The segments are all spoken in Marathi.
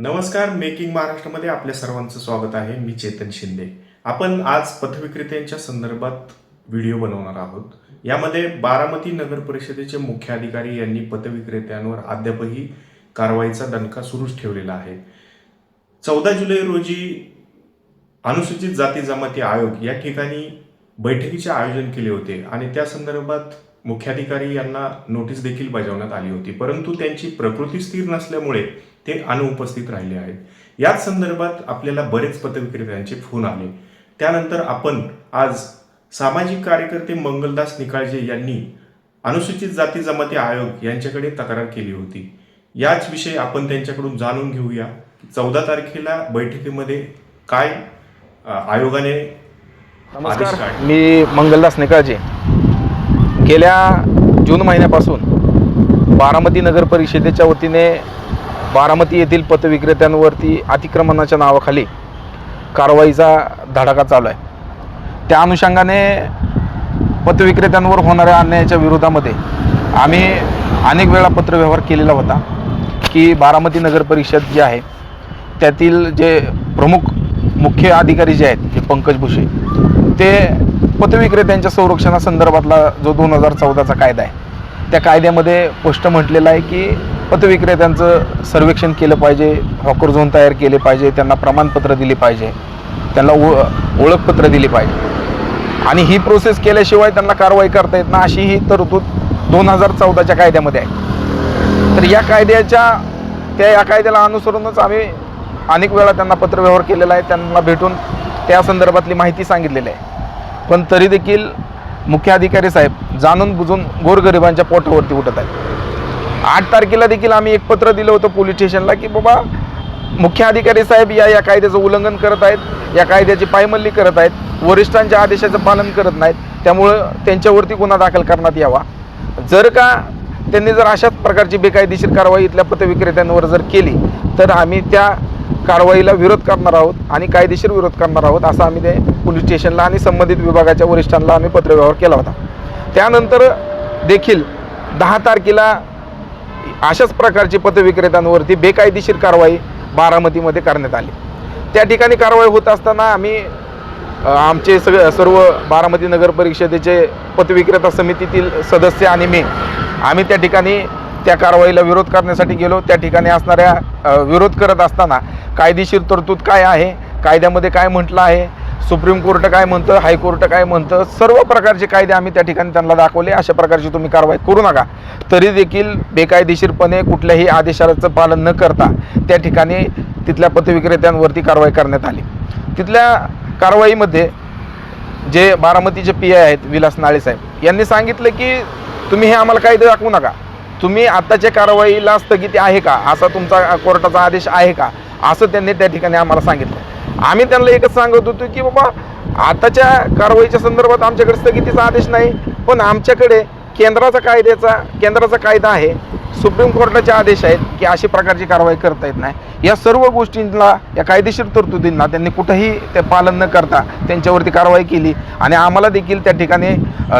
नमस्कार मेकिंग महाराष्ट्रामध्ये आपल्या सर्वांचं स्वागत आहे. मी चेतन शिंदे. आपण आज पथविक्रेत्यांच्या संदर्भात व्हिडिओ बनवणार आहोत. यामध्ये बारामती नगर परिषदेचे मुख्य अधिकारी यांनी पथविक्रेत्यांवर अद्यापही कारवाईचा दणका सुरूच ठेवलेला आहे. चौदा जुलै रोजी अनुसूचित जाती जमाती आयोग या ठिकाणी बैठकीचे आयोजन केले होते आणि त्या संदर्भात मुख्याधिकारी यांना नोटीस देखील बजावण्यात आली होती. परंतु त्यांची प्रकृती स्थिर नसल्यामुळे ते अनुपस्थित राहिले आहेत. याच संदर्भात आपल्याला बरेच पथविक्रेत्यांचे फोन आले. त्यानंतर आपण आज सामाजिक कार्यकर्ते मंगलदास निकाळजे यांनी अनुसूचित जाती जमाती आयोग यांच्याकडे तक्रार केली होती. याच विषयी आपण त्यांच्याकडून जाणून घेऊया. चौदा तारखेला बैठकीमध्ये काय आयोगाने नमस्कार. मी मंगलदास निकाळजे. गेल्या जून महिन्यापासून बारामती नगर परिषदेच्या वतीने बारामती येथील पतविक्रेत्यांवरती अतिक्रमणाच्या नावाखाली कारवाईचा धडाका चालू आहे. त्या अनुषंगाने पतविक्रेत्यांवर होणाऱ्या अन्यायाच्या विरोधामध्ये आम्ही अनेक वेळा पत्रव्यवहार केलेला होता की बारामती नगर परिषद जी आहे त्यातील जे प्रमुख मुख्य अधिकारी जे आहेत जे पंकज भुसे ते पथविक्रेत्यांच्या संरक्षणासंदर्भातला जो दोन हजार चौदाचा कायदा आहे त्या कायद्यामध्ये स्पष्ट म्हटलेलं आहे की पथविक्रेत्यांचं सर्वेक्षण केलं पाहिजे हॉकर झोन तयार केले पाहिजे त्यांना प्रमाणपत्र दिली पाहिजे त्यांना ओ ओळखपत्र दिली पाहिजे. आणि ही प्रोसेस केल्याशिवाय त्यांना कारवाई करता येत ना अशी ही तरतूद दोन हजार चौदाच्या कायद्यामध्ये आहे. तर या कायद्याच्या त्या या कायद्याला अनुसरूनच आम्ही अनेक वेळा त्यांना पत्रव्यवहार केलेला आहे त्यांना भेटून त्या संदर्भातली माहिती सांगितलेली आहे. पण तरी देखील मुख्य अधिकारी साहेब जाणून बुजून गोरगरिबांच्या पोटावरती उठत आहेत. आठ तारखेला देखील आम्ही एक पत्र दिलं होतं पोलीस स्टेशनला की बाबा मुख्य अधिकारी साहेब या या कायद्याचं उल्लंघन करत आहेत या कायद्याची पायमल्ली करत आहेत वरिष्ठांच्या आदेशाचं पालन करत नाहीत त्यामुळं त्यांच्यावरती गुन्हा दाखल करण्यात यावा. जर का त्यांनी जर अशाच प्रकारची बेकायदेशीर कारवाई इथल्या पतविक्रेत्यांवर जर केली तर आम्ही त्या कारवाईला विरोध करणार आहोत आणि कायदेशीर विरोध करणार आहोत असं आम्ही ते पोलीस स्टेशनला आणि संबंधित विभागाच्या वरिष्ठांना आम्ही पत्रव्यवहार केला होता. त्यानंतर देखील दहा तारखेला अशाच प्रकारची पथविक्रेत्यांवरती बेकायदेशीर कारवाई बारामतीमध्ये करण्यात आली. त्या ठिकाणी कारवाई होत असताना आम्ही आमचे सग सर्व बारामती नगर परिषदेचे पथविक्रेता समितीतील सदस्य आणि मी आम्ही त्या ठिकाणी त्या कारवाईला विरोध करण्यासाठी गेलो. त्या ठिकाणी असणाऱ्या विरोध करत असताना कायदेशीर तरतूद काय आहे? कायद्यामध्ये काय म्हटलं आहे? सुप्रीम कोर्ट काय म्हणतं? हायकोर्ट काय म्हणतं? सर्व प्रकारचे कायदे आम्ही त्या ठिकाणी त्यांना दाखवले. अशा प्रकारची तुम्ही कारवाई करू नका. तरी देखील बेकायदेशीरपणे कुठल्याही आदेशाचं पालन न करता त्या ठिकाणी तिथल्या पथविक्रेत्यांवरती कारवाई करण्यात आली. तिथल्या कारवाईमध्ये जे बारामतीचे पी आय आहेत विलास नाळे साहेब यांनी सांगितलं की तुम्ही हे आम्हाला कायदे दाखवू नका. तुम्ही आत्ताच्या कारवाईला स्थगिती आहे का? असा तुमचा कोर्टाचा आदेश आहे का? असं त्यांनी त्या ठिकाणी आम्हाला सांगितलं. आम्ही त्यांना एकच सांगत होतो की बाबा आताच्या कारवाईच्या संदर्भात आमच्याकडे स्थगितीचा आदेश नाही पण आमच्याकडे केंद्राचा कायद्याचा केंद्राचा कायदा आहे. सुप्रीम कोर्टाचे आदेश आहेत की अशी प्रकारची कारवाई करता येत नाही. या सर्व गोष्टींना या कायदेशीर तरतुदींना त्यांनी कुठंही ते पालन न करता त्यांच्यावरती कारवाई केली. आणि आम्हाला देखील त्या ठिकाणी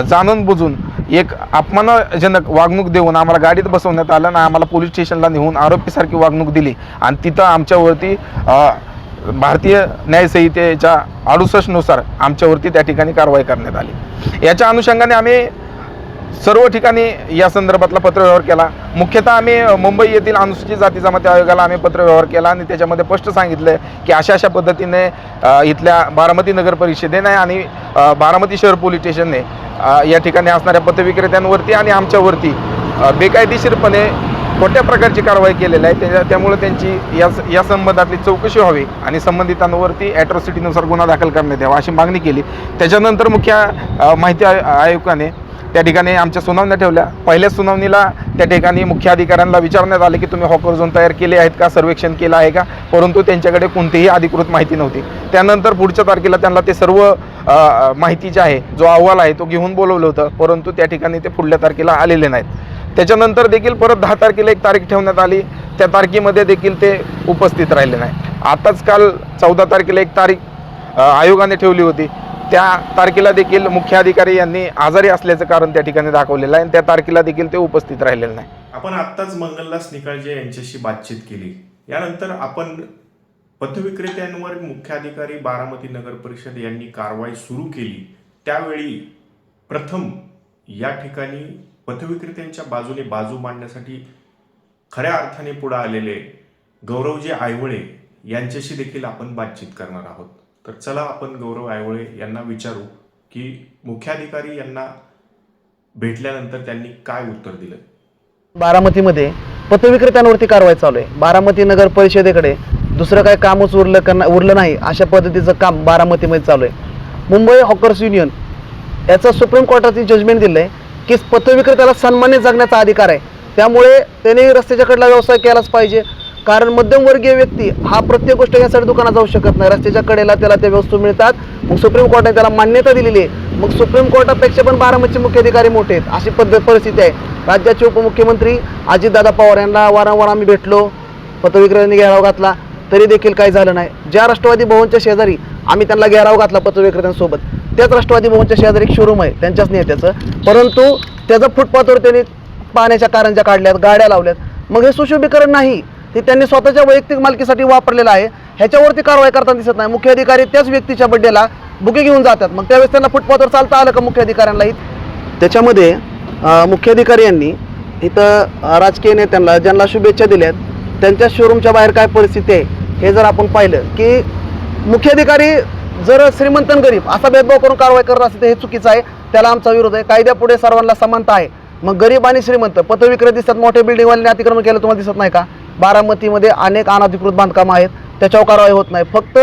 जाणून बुजून एक अपमानजनक वागणूक देऊन आम्हाला गाडीत बसवण्यात आलं आणि आम्हाला पोलीस स्टेशनला नेऊन आरोपीसारखी वागणूक दिली. आणि तिथं आमच्यावरती भारतीय न्यायसंहितेच्या अडुसष्टनुसार आमच्यावरती त्या ठिकाणी कारवाई करण्यात आली. याच्या अनुषंगाने आम्ही सर्व ठिकाणी या संदर्भातला पत्रव्यवहार केला. मुख्यतः आम्ही मुंबई येथील अनुसूचित जाती जमाती आयोगाला आम्ही पत्रव्यवहार केला आणि त्याच्यामध्ये स्पष्ट सांगितलं की अशा अशा पद्धतीने इथल्या बारामती नगर परिषदेने आणि बारामती शहर पोलीस स्टेशनने या ठिकाणी असणाऱ्या पथविक्रेत्यांवरती आणि आमच्यावरती बेकायदेशीरपणे कोणत्या प्रकारची कारवाई केलेली आहे त्याच्या त्यामुळे त्यांची या या संबंधातली चौकशी व्हावी आणि संबंधितांवरती ॲट्रॉसिटीनुसार गुन्हा दाखल करण्यात यावा अशी मागणी केली. त्याच्यानंतर मुख्य माहिती आय आयुक्ताने त्या ठिकाणी आमच्या सुनावण्या ठेवल्या. पहिल्या सुनावणीला त्या ठिकाणी मुख्य अधिकाऱ्यांना विचारण्यात आले की तुम्ही हॉकर झोन तयार केले आहेत का? सर्वेक्षण केलं आहे का? परंतु त्यांच्याकडे कोणतीही अधिकृत माहिती नव्हती. त्यानंतर पुढच्या तारखेला त्यांना ते सर्व माहिती जी आहे जो अहवाल आहे तो घेऊन बोलवलं होतं. परंतु त्या ठिकाणी ते पुढल्या तारखेला आलेले नाहीत. त्याच्यानंतर देखील परत दहा तारखेला एक तारीख ठेवण्यात आली. त्या तारखेमध्ये देखील ते उपस्थित राहिले नाही आताच काल चौदा तारखेला एक तारीख आयोगाने ठेवली होती. त्या तारखेला देखील मुख्याधिकारी यांनी आजारी असल्याचं कारण त्या ठिकाणी दाखवलेलं आहे आणि त्या तारखेला देखील ते उपस्थित राहिलेलं नाही. आपण आत्ताच मंगलदास निकाळजे यांच्याशी बातचीत केली. यानंतर आपण पथविक्रेत्यांवर मुख्याधिकारी बारामती नगर परिषद यांनी कारवाई सुरू केली. त्यावेळी प्रथम या ठिकाणी पथविक्रेत्यांच्या बाजूने बाजू मांडण्यासाठी खऱ्या अर्थाने पुढे आलेले गौरवजी आयवळे यांच्याशी देखील आपण बातचीत करणार आहोत. तर चला आपण गौरव आयवळे यांना विचारू की मुख्याधिकारी यांना भेटल्यानंतर त्यांनी काय उत्तर दिलं? बारामतीमध्ये पथविक्रेत्यांवरती कारवाई चालू आहे. बारामती नगर परिषदेकडे दुसरं काय कामच उरलं करना उरलं नाही अशा पद्धतीचं काम बारामतीमध्ये चालू आहे. मुंबई हॉकर्स युनियन याचा सुप्रीम कोर्टाची जजमेंट दिलं आहे की पथविक्रेत्याला सन्मानित जगण्याचा अधिकार आहे. त्यामुळे त्याने रस्त्याच्याकडला व्यवसाय केलाच पाहिजे. कारण मध्यमवर्गीय व्यक्ती हा प्रत्येक गोष्ट यासाठी दुकानात जाऊ शकत नाही. रस्त्याच्या कडेला त्याला त्या वस्तू मिळतात. मग सुप्रीम कोर्टाने त्याला मान्यता दिलेली आहे. मग सुप्रीम कोर्टापेक्षा पण बारामतीचे मुख्य अधिकारी मोठे आहेत. अशी पद्धत परिस्थिती आहे. राज्याचे उपमुख्यमंत्री अजितदादा पवार यांना वारंवार आम्ही भेटलो पथविक्रेत्यांनी घेराव घातला. तरी देखील काही झालं नाही. ज्या राष्ट्रवादी भवनच्या शेजारी आम्ही त्यांना घेराव घातला पथविक्रेत्यांसोबत त्याच राष्ट्रवादी भवनच्या शेजारी एक शोरूम आहे त्यांच्याच नेत्याचं. परंतु त्याचं फुटपाथवर त्यांनी पाण्याच्या कारंजा काढल्यात गाड्या लावल्यात. मग हे सुशोभीकरण नाही. ते त्यांनी स्वतःच्या वैयक्तिक मालकीसाठी वापरलेलं आहे. ह्याच्यावरती कारवाई करताना दिसत नाही. मुख्य अधिकारी त्याच व्यक्तीच्या बड्डेला बुके घेऊन जातात. मग त्यावेळेस त्यांना फुटपाथवर चालता आलं का मुख्य अधिकाऱ्यांनाही त्याच्यामध्ये मुख्य अधिकारी यांनी इथं राजकीय नेत्यांना ज्यांना शुभेच्छा दिल्यात त्यांच्या शोरूमच्या बाहेर काय परिस्थिती आहे हे जर आपण पाहिलं की मुख्याधिकारी जर श्रीमंत आणि गरीब असा भेदभाव करून कारवाई करत असेल तर हे चुकीचं आहे. त्याला आमचा विरोध आहे. कायद्यापुढे सर्वांना समानता आहे. मग गरीब आणि श्रीमंत पथविक्रेते दिसतात. मोठ्या बिल्डिंगवाल्यांनी अतिक्रमण केलं तुम्हाला दिसत नाही का? बारामतीमध्ये अनेक अनधिकृत बांधकामं आहेत. त्याच्यावर कारवाई होत नाही. फक्त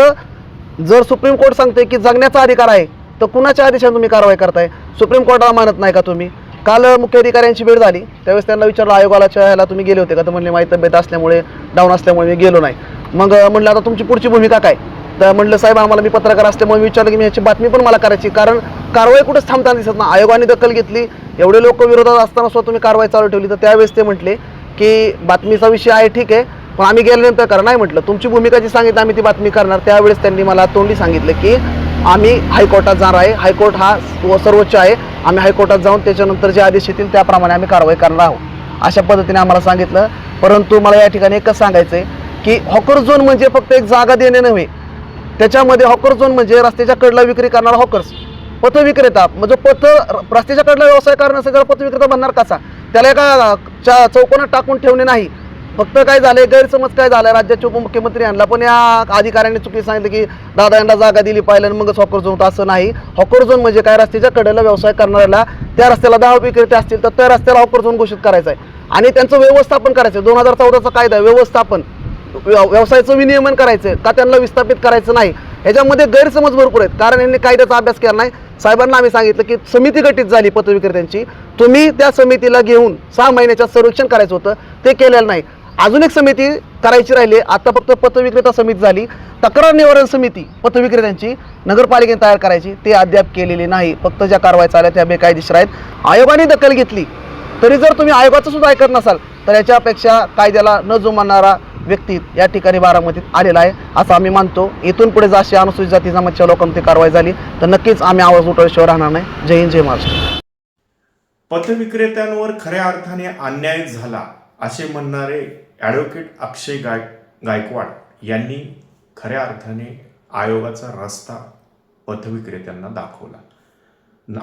जर सुप्रीम कोर्ट सांगते की जगण्याचा अधिकार आहे तर कुणाच्या आदेशाने तुम्ही कारवाई करताय? सुप्रीम कोर्टाला मानत नाही का तुम्ही? काल मुख्य अधिकाऱ्यांची भेट झाली. त्यावेळेस त्यांना विचारलं आयोगाला ह्याला तुम्ही गेले होते का? तर म्हणले माझी तब्येत असल्यामुळे डाऊन असल्यामुळे मी गेलो नाही. मग म्हणलं आता तुमची पुढची भूमिका काय? तर म्हणलं साहेब आम्हाला मी पत्रकार असल्यामुळे मी विचारलं की मी ह्याची बातमी पण मला करायची कारण कारवाई कुठंच थांबताना दिसत ना आयोगाने दखल घेतली. एवढे लोक विरोधात असताना सुद्धा तुम्ही कारवाई चालू ठेवली. तर त्यावेळेस ते म्हटले की बातमीचा विषय आहे ठीक आहे. पण आम्ही गेल्यानंतर करा नाही म्हटलं. तुमची भूमिका जी सांगितली आम्ही ती बातमी करणार. त्यावेळेस त्यांनी मला तोंडी सांगितलं की आम्ही हायकोर्टात जाणार आहे. हायकोर्ट हा सर्वोच्च आहे. आम्ही हायकोर्टात जाऊन त्याच्यानंतर जे आदेश येतील त्याप्रमाणे आम्ही कारवाई करणार आहोत. अशा पद्धतीने आम्हाला सांगितलं. परंतु मला या ठिकाणी एकच सांगायचं आहे की हॉकर झोन म्हणजे फक्त एक जागा देणे नव्हे. त्याच्यामध्ये हॉकर झोन म्हणजे रस्त्याच्या कडला विक्री करणारा हॉकर्स. पथविक्रेता. म्हणजे पथ रस्त्याच्या कडला व्यवसाय करण्यासाठी पथविक्रेता बनणार कसा? त्याला एका चा- चौकोनात टाकून ठेवणे नाही. फक्त काय झालंय गैरसमज काय झाला राज्याचे उपमुख्यमंत्री आणला. पण या अधिकाऱ्यांनी चुकी सांगितलं की दादा यांना जागा दिली पाहिलं आणि मगच हॉकर झोन असं नाही. हॉकर झोन म्हणजे काय? रस्त्याच्या कडेला व्यवसाय करणाऱ्याला त्या रस्त्याला दहा विक्रेते असतील तर त्या रस्त्याला हॉकर झोन घोषित करायचं आहे. आणि त्यांचं व्यवस्थापन करायचं दोन हजार चौदाचा कायदा व्यवस्थापन. व्यवसायाचं विनियमन करायचं का त्यांना विस्थापित करायचं नाही? ह्याच्यामध्ये गैरसमज भरपूर आहेत. कारण यांनी कायद्याचा अभ्यास केला नाही. साहेबांना आम्ही सांगितलं की समिती गठीत झाली पथविक्रेत्यांची तुम्ही त्या समितीला घेऊन सहा महिन्याच्या सर्वेक्षण करायचं होतं. ते केलेलं नाही. अजून एक समिती करायची राहिली. आता फक्त पथविक्रेता समिती झाली. तक्रार निवारण समिती पथविक्रेत्यांची नगरपालिकेने तयार करायची. ते अद्याप केलेली नाही. फक्त ज्या कारवाई चालल्या त्या बेकायदेशीर आहेत. आयोगाने दखल घेतली. तरी जर तुम्ही आयोगाचं सुद्धा ऐकत नसाल तर याच्यापेक्षा कायद्याला न जुमानणारा व्यक्ती या ठिकाणी बारामतीत आलेला आहे असं आम्ही मानतो. इथून पुढे जशी अनुसूचित जाती जमातच्या लोकांची कारवाई झाली तर नक्कीच आम्ही आवाज उठवल्याशिवाय राहणार नाही. जय हिंद जय महाराष्ट्र. पथविक्रेत्यांवर खऱ्या अर्थाने अन्याय झाला असे म्हणणारे ॲडव्होकेट अक्षय गाय गायकवाड यांनी खऱ्या अर्थाने आयोगाचा रस्ता पथविक्रेत्यांना दाखवला.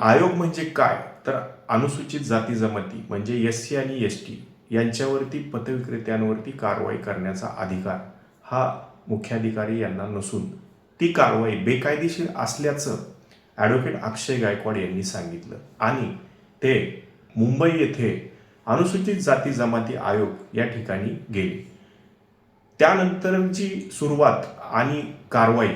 आयोग म्हणजे काय? तर अनुसूचित जाती जमाती म्हणजे एस सी आणि एस टी. यांच्यावरती पतविक्रेत्यांवरती कारवाई करण्याचा अधिकार हा मुख्याधिकारी यांना नसून ती कारवाई बेकायदेशीर असल्याचं ॲडव्होकेट अक्षय गायकवाड यांनी सांगितलं. आणि ते मुंबई येथे अनुसूचित जाती जमाती आयोग या ठिकाणी गेले. त्यानंतरची सुरुवात आणि कारवाई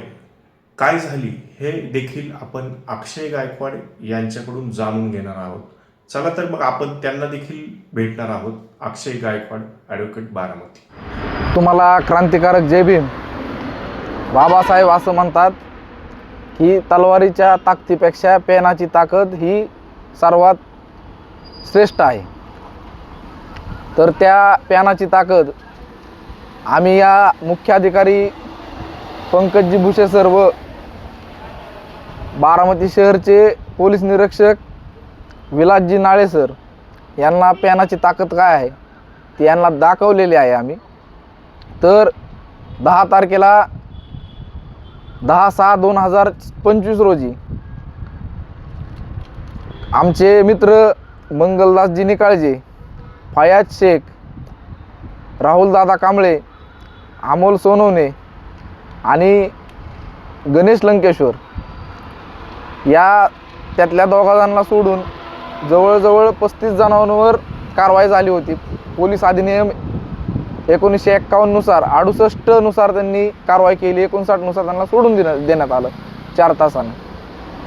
काय झाली हे देखील आपण अक्षय गायकवाड यांच्याकडून जाणून घेणार आहोत. चला तर मग आपण त्यांना देखील भेटणार आहोत. अक्षय गायकवाड ॲडव्होकेट बारामती. तुम्हाला क्रांतिकारक जय भीम. बाबासाहेब असं म्हणतात की तलवारीच्या ताकदीपेक्षा पेनाची ताकद ही सर्वात श्रेष्ठ आहे. तर त्या पेनाची ताकद आम्ही या मुख्याधिकारी पंकजी भुसे सर्व बारामती शहरचे पोलीस निरीक्षक विलासजी नाळे सर यांना पॅनाची ताकद काय आहे? ती यांना दाखवलेली आहे आम्ही. तर दहा तारखेला दहा सहा दोन हजार पंचवीस रोजी आमचे मित्र मंगलदासजी निकाळजे फयाज शेख राहुलदादा कांबळे अमोल सोनवणे आणि गणेश लंकेश्वर या त्यातल्या दोघांना सोडून जवळजवळ पस्तीस जणांवर कारवाई झाली होती. पोलीस अधिनियम एकोणीसशे एक्कावन्ननुसार अडुसष्टनुसार त्यांनी कारवाई केली. एकोणसाठनुसार त्यांना सोडून देण्यात देण्यात आलं चार तासानं.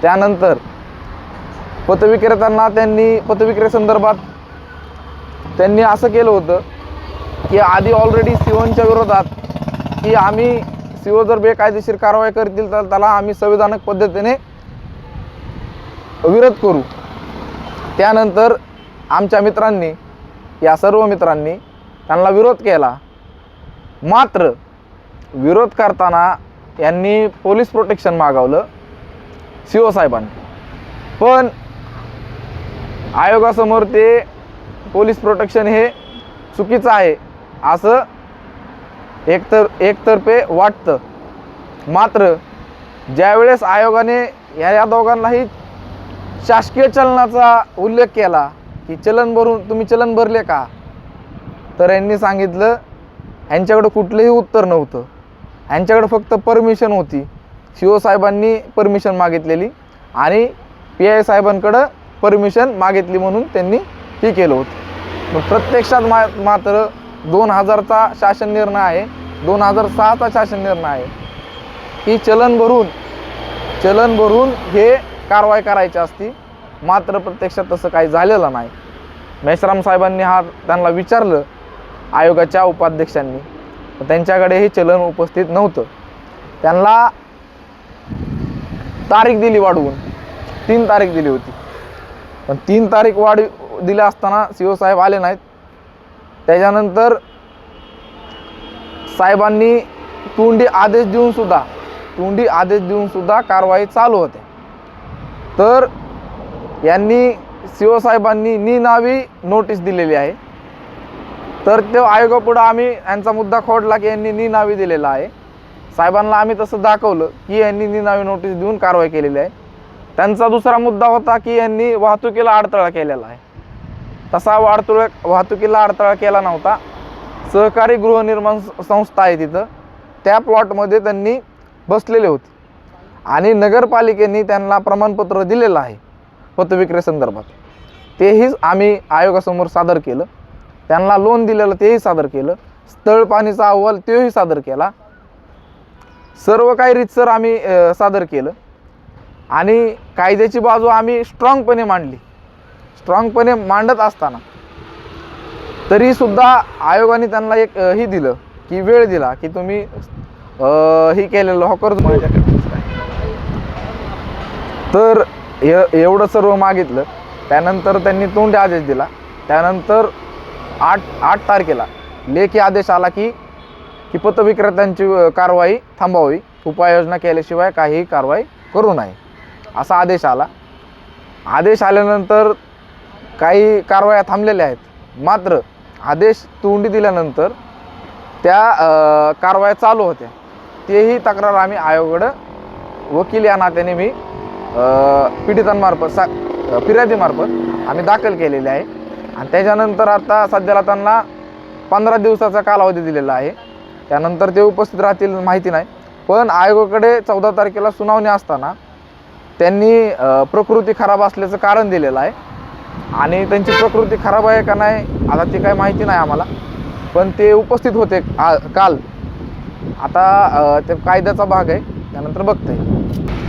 त्यानंतर पतविक्रेत्यांना त्यांनी पतविक्रेसंदर्भात त्यांनी असं केलं होतं की आधी ऑलरेडी सिओनच्या विरोधात की आम्ही सिओ जर बेकायदेशीर कारवाई करतील तर त्याला आम्ही संविधानक पद्धतीने विरोध करू. त्यानंतर आमच्या मित्रांनी या सर्व मित्रांनी त्यांना विरोध केला. मात्र विरोध करताना यांनी पोलीस प्रोटेक्शन मागवलं सी ओ साहेबांनी. पण आयोगासमोर ते पोलीस प्रोटेक्शन हे चुकीचं आहे असं एकतर एकतर्फे वाटतं. मात्र ज्यावेळेस आयोगाने या या दोघांनाही शासकीय चलनाचा उल्लेख केला की चलन भरून तुम्ही चलन भरले का? तर यांनी सांगितलं ह्यांच्याकडं कुठलंही उत्तर नव्हतं. ह्यांच्याकडं फक्त परमिशन होती. सी साहेबांनी परमिशन मागितलेली आणि पी आय साहेबांकडं परमिशन मागितली म्हणून त्यांनी हे केलं होतं. मग प्रत्यक्षात मा मात्र दोन हजारचा शासन निर्णय आहे. दोन हजार सहाचा शासन निर्णय आहे. की चलन भरून चलन भरून हे कारवाई करायची असती मात्र प्रत्यक्षात तसं काही झालेलं नाही. मेश्राम साहेबांनी हा त्यांना विचारलं आयोगाच्या उपाध्यक्षांनी. त्यांच्याकडे हे चलन उपस्थित नव्हतं. त्यांना तारीख दिली वाढवून. तीन तारीख दिली होती. पण तीन तारीख वाढ दिल्या असताना सी ओ साहेब आले नाहीत. त्याच्यानंतर साहेबांनी तोंडी आदेश देऊन सुद्धा तोंडी आदेश देऊन सुद्धा कारवाई चालू होते. तर यांनी सी ओ साहेबांनी निनावी नोटीस दिलेली आहे. तर तो आयोगापुढं आम्ही यांचा मुद्दा खोडला की यांनी निनावी दिलेला आहे. साहेबांना आम्ही तसं दाखवलं की यांनी निनावी नोटीस देऊन कारवाई केलेली आहे. त्यांचा दुसरा मुद्दा होता की यांनी वाहतुकीला अडथळा केलेला आहे. तसा वाढतुळ वाहतुकीला अडथळा केला नव्हता. सहकारी गृहनिर्माण संस्था आहे तिथं. त्या प्लॉटमध्ये त्यांनी बसलेले होते. आणि नगरपालिकेने त्यांना प्रमाणपत्र दिलेलं आहे पतविक्री संदर्भात. तेही आम्ही आयोगासमोर सादर केलं. त्यांना लोन दिलेलं तेही सादर केलं. स्थळ पाणीचा अहवाल तोही सादर केला. सर्व काही रीतसर आम्ही सादर केलं. आणि कायद्याची बाजू आम्ही स्ट्रॉंगपणे मांडली. स्ट्रॉंगपणे मांडत असताना तरीसुद्धा आयोगाने त्यांना एक ही दिलं की वेळ दिला की तुम्ही ही केलेलं हॉकर तर ए एवढं सर्व मागितलं. त्यानंतर त्यांनी तोंडी आदेश दिला. त्यानंतर आठ आठ तारखेला लेखी आदेश आला की की पतविक्रेत्यांची कारवाई थांबवावी उपाययोजना केल्याशिवाय काहीही कारवाई करू नये. असा आदेश आला. आदेश आल्यानंतर काही कारवाया थांबलेल्या आहेत. मात्र आदेश तोंडी दिल्यानंतर त्या कारवाया चालू होत्या. तेही तक्रार आम्ही आयोगाकडं वकील या नात्याने मी पीडितांमार्फत सा फिर्यादीमार्फत आम्ही दाखल केलेले आहे. आणि त्याच्यानंतर आता सध्याला त्यांना पंधरा दिवसाचा कालावधी दिलेला आहे. त्यानंतर ते उपस्थित राहतील माहिती नाही. पण आयोगाकडे चौदा तारखेला सुनावणी असताना त्यांनी प्रकृती खराब असल्याचं कारण दिलेलं आहे. आणि त्यांची प्रकृती खराब आहे का नाही आता ती काय माहिती नाही आम्हाला. पण ते उपस्थित होते आ- काल. आता ते कायद्याचा भाग आहे. त्यानंतर बघता येईल